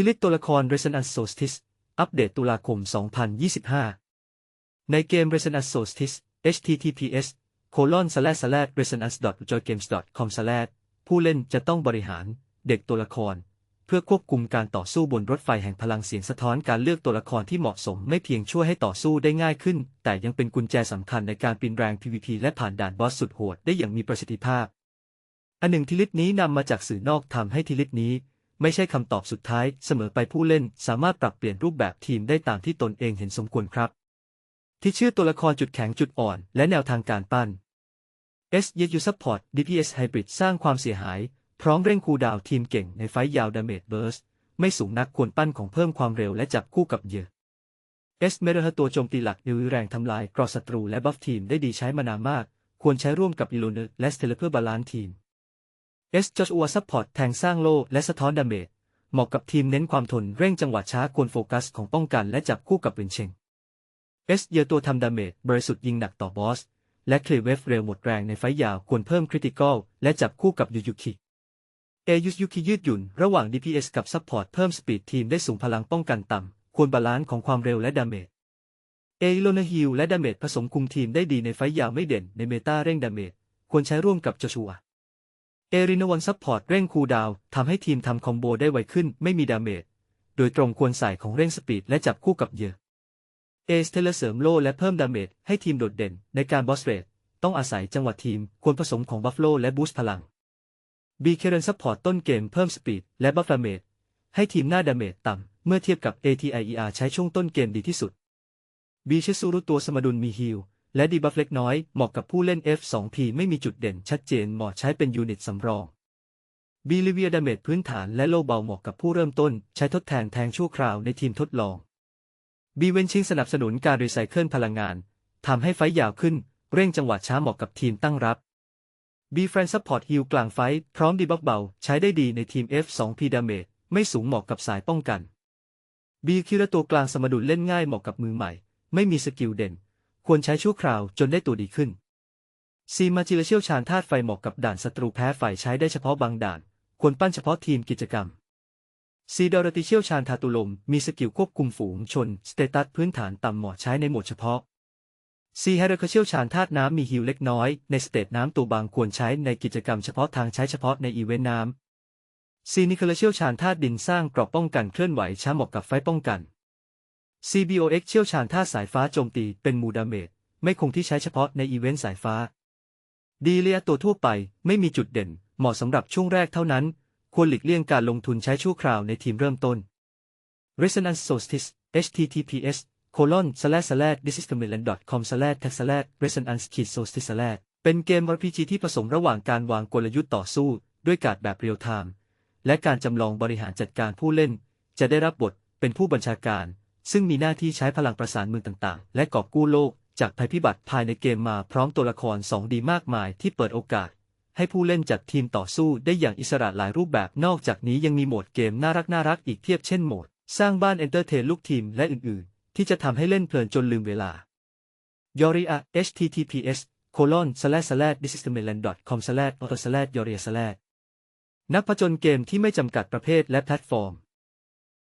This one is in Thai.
ทิลิตตัวละคร Resonance Solstice อัปเดตตุลาคม 2025 ในเกม Resonance Solstice https colon slash slash resonance joygames com slash ผู้เล่นจะต้องบริหารเด็กตัวละคร เพื่อควบคุมการต่อสู้บนรถไฟแห่งพลังเสียงสะท้อนการเลือกตัวละครที่เหมาะสมไม่เพียงช่วยให้ต่อสู้ได้ง่ายขึ้น แต่ยังเป็นกุญแจสำคัญในการปีนแรง PVP และผ่านด่านบอสสุดโหดได้อย่างมีประสิทธิภาพ อันหนึ่งทิลิตนี้นำมาจากสื่อนอกทำให้ทิลิตนี้ ไม่ใช่คำตอบสุดท้ายเสมอไปผู้เล่นสามารถปรับเปลี่ยนรูปแบบทีมได้ตามที่ตนเองเห็นสมควรครับ ที่ชื่อตัวละครจุดแข็งจุดอ่อน และแนวทางการปั้น S y u Support DPS Hybrid สร้างความเสียหาย พร้อมเร่งคูดาวทีมเก่งในไฟยาว Damage Burst ไม่สูงนักควรปั้นของเพิ่มความเร็วและจับคู่กับเหยื่อ S m e r a ตัวโจมตีหลักยื้แรงทำลายกรอศัตรูและบัฟทีมได้ดีใช้มานานมาก ควรใช้ร่วมกับอิลูเนและสเตเลเพื่อบาลานซ์ทีม S Joshua Support แทงสร้างโล่และสะท้อนดาเมจเหมาะกับทีมเน้นความทนเร่งจังหวะช้าควรโฟกัสของป้องกันและจับคู่กับเวนเชง S เยอตัวทำดาเมจบริสุทธิ์ยิงหนักต่อบอส และเคลว์เวฟเร็วหมดแรงในไฟยาวควรเพิ่มคริติคอลและจับคู่กับยูยุคิเอยุยุคิยืดหยุ่นระหว่าง DPS กับซัพพอร์ตเพิ่มสปีดทีมได้สูงพลังป้องกันต่ำควรบาลานซ์ของความเร็วและดาเมจเอโลนาฮิลและดาเมจผสมคุมทีมได้ดีในไฟยาวไม่เด่นในเมตาเร่งดาเมจควรใช้ร่วมกับจชัว เอรินวันซัพพอร์ตเร่งคูดาวทำให้ทีมทำคอมโบได้ไวขึ้นไม่มีดาเมจ โดยตรงควรใส่ของเร่งสปีดและจับคู่กับเหยื่อเอสเทเลเสริมโลและเพิ่มดาเมจให้ทีมโดดเด่นในการบอสเรทต้องอาศัยจังหวะทีมควรผสมของบัฟโลและบูสต์พลังบีเคเรนซัพพอร์ตต้นเกมเพิ่มสปีดและบัฟดาเมจให้ทีมหน้าดาเมจต่ำเมื่อเทียบกับ ATIER ใช้ช่วงต้นเกมดีที่สุดบีเชซูรุตัวสมดุลมีฮิล และดีบัฟเล็กน้อยเหมาะกับผู้เล่น F2P ไม่มีจุดเด่นชัดเจนเหมาะใช้เป็นยูนิตสำรองบีลิเวียดาเมจพื้นฐานและโลเบาเหมาะกับผู้เริ่มต้น ใช้ทดแทนแทงชั่วคราวในทีมทดลองบีเวนชิงสนับสนุนการรีไซเคิลพลังงานทำให้ไฟยาวขึ้น เร่งจังหวะช้าเหมาะกับทีมตั้งรับบีแฟรนซัพพอร์ตฮิลกลางไฟพร้อมดีบัฟเบา ใช้ได้ดีในทีม F2P ดาเมจไม่สูงเหมาะกับสายป้องกันบีคิระตัวกลางสมดุลเล่นง่ายเหมาะกับมือใหม่ ไม่มีสกิลเด่น ควรใช้ชั่วคราวจนได้ตัวดีขึ้นซีมาจิลเชี่ยวชาญธาตุไฟเหมาะกับด่านศัตรูแพ้ไฟใช้ได้เฉพาะบางด่าน ควรปั้นเฉพาะทีมกิจกรรมซีดอรติเชี่ยวชาญทาตุลม มีสกิลควบคุมฝูงชน สเตตัสพื้นฐานต่ำเหมาะใช้ในโหมดเฉพาะซีไฮเรคเชี่ยวชาญธาตุน้ำมีฮิวเล็กน้อย ในสเตตน้ำตัวบางควรใช้ในกิจกรรมเฉพาะทางใช้เฉพาะในอีเวนต์น้ำซีนิคลเชี่ยวชาญธาตุดินสร้างกรอบป้องกันเคลื่อนไหวช้าเหมาะกับไฟป้องกัน CBOX เชี่ยวชาญธาสายฟ้าโจมตีเป็นมูดาเมจไม่คงที่ใช้เฉพาะในอีเวนต์สายฟ้า ดีเลียตัวทั่วไปไม่มีจุดเด่น เหมาะสำหรับช่วงแรกเท่านั้น ควรหลีกเลี่ยงการลงทุนใช้ชั่วคราวในทีมเริ่มต้น Resonance Solstice https colon slash slash thisistheminland.com slash tag slash resonance solstice slash เป็นเกม RPG ที่ผสมระหว่างการวางกลยุทธ์ต่อสู้ด้วยการแบบเรียลไทม์และการจำลองบริหารจัดการผู้เล่น จะได้รับบทเป็นผู้บัญชาการ ซึ่งมีหน้าที่ใช้พลังประสานมือต่างๆ และกอบกู้โลก จากภัยพิบัติภายในเกมมาพร้อมตัวละคร 2 ดีมากมายที่เปิดโอกาส ให้ผู้เล่นจัดทีมต่อสู้ได้อย่างอิสระหลายรูปแบบนอกจากนี้ยังมีโหมดเกมน่ารักน่ารักอีกเทียบเช่นโหมด สร้างบ้านเอนเตอร์เทนลูกทีมและอื่นๆ ที่จะทำให้เล่นเพลินจนลืมเวลายอริอา https colon slash slash d i s i s t e m e l a n d com slash auto slash yoria slash นักผจญเกมที่ไม่จำกัดประเภทและแพลตฟอร์ม